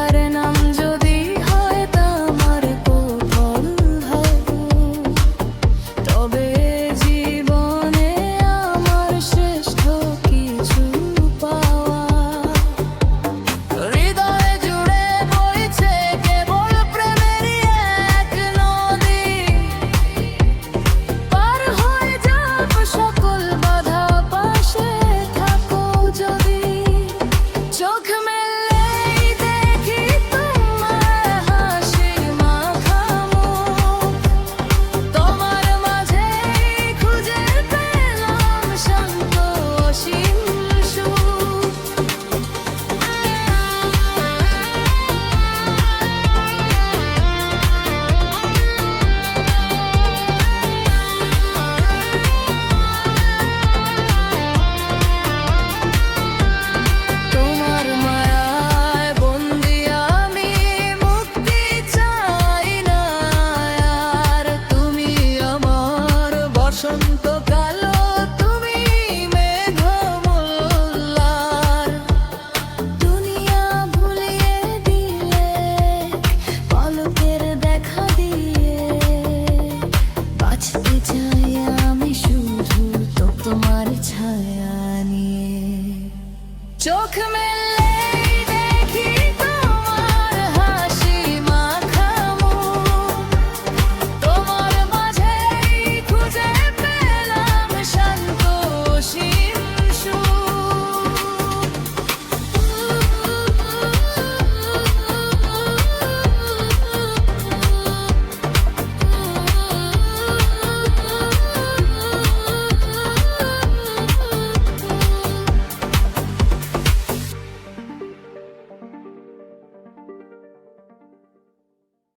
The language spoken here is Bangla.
ധാരണ বসন্ত তুমি দুনিয়া ভুলিয়ে দিলে দেখা আমি শুধু তো ছায়া নিয়ে। চোখ মেলে